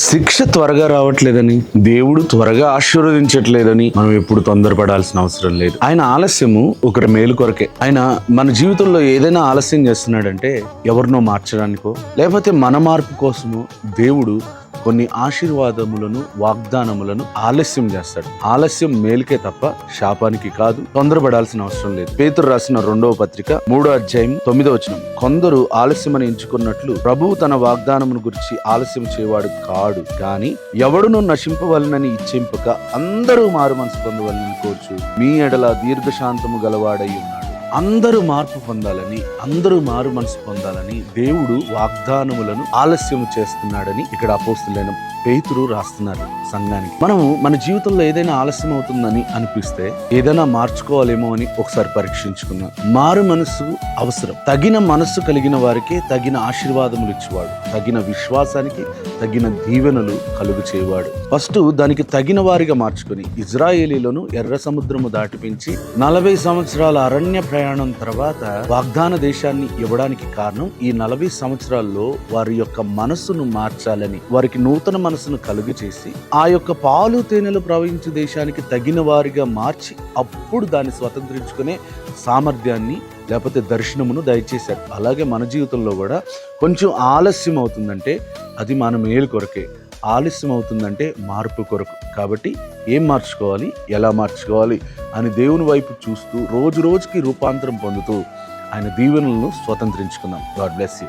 శిక్ష త్వరగా రావట్లేదని దేవుడు త్వరగా ఆశీర్వదించట్లేదని మనం ఎప్పుడు తొందరపడాల్సిన అవసరం లేదు. ఆయన ఆలస్యము ఒకరి మేలు కొరకే. ఆయన మన జీవితంలో ఏదైనా ఆలస్యం చేస్తున్నాడంటే ఎవరినో మార్చడానికో లేకపోతే మన మార్పు కోసమో దేవుడు కొన్ని ఆశీర్వాదములను వాగ్దానములను ఆలస్యం చేస్తాడు. ఆలస్యం మేలుకే తప్ప శాపానికి కాదు తొందరపడాల్సిన అవసరం లేదు. పేతురు రాసిన రెండవ పత్రిక మూడో అధ్యాయం తొమ్మిదో వచనం. కొందరు ఆలస్యమని ఎంచుకున్నట్లు ప్రభువు తన వాగ్దానమును గురించి ఆలస్యం చేయవాడు కాడు. కానీ ఎవడును నశింపవలనని ఇచ్చింపక అందరూ మారు మనసు పొందవలని కోర్చు మీ ఎడల దీర్ఘశాంతము గలవాడై అందరూ మార్పు పొందాలని అందరూ మారు మనసు పొందాలని దేవుడు వాగ్దానములను ఆలస్యం చేస్తున్నాడని ఇక్కడ అపోస్తులైన పేతురు రాస్తున్నారు సంఘానికి. మనము మన జీవితంలో ఏదైనా ఆలస్యం అవుతుందని అనిపిస్తే ఏదైనా మార్చుకోవాలేమో అని ఒకసారి పరీక్షించుకున్నాం. మారు మనసు అవసరం. తగిన మనస్సు కలిగిన వారికి తగిన ఆశీర్వాదములు ఇచ్చేవాడు. తగిన విశ్వాసానికి తగిన దీవెనలు కలుగు చేయవాడు. ఫస్ట్ దానికి తగిన వారిగా మార్చుకుని ఇజ్రాయేలీలను ఎర్ర సముద్రము దాటిపించి నలభై సంవత్సరాల అరణ్య ప్రయాణం తర్వాత వాగ్దాన దేశాన్ని ఇవ్వడానికి కారణం ఈ నలభై సంవత్సరాల్లో వారి యొక్క మనస్సును మార్చాలని వారికి నూతన మనసును కలుగు చేసి ఆ యొక్క పాలు తేనెలు ప్రవహించే దేశానికి తగిన వారిగా మార్చి అప్పుడు దాన్ని స్వతంత్రించుకునే సామర్థ్యాన్ని లేకపోతే దర్శనమును దయచేశారు. అలాగే మన జీవితంలో కూడా కొంచెం ఆలస్యం అవుతుందంటే అది మన మేలు కొరకే. ఆలస్యం అవుతుందంటే మార్పు కొరకు. కాబట్టి ఏం మార్చుకోవాలి? ఎలా మార్చుకోవాలి? అని దేవుని వైపు చూస్తూ రోజు రోజుకి రూపాంతరం పొందుతూ ఆయన దీవెనలను స్వతంత్రించుకుందాం. God bless you.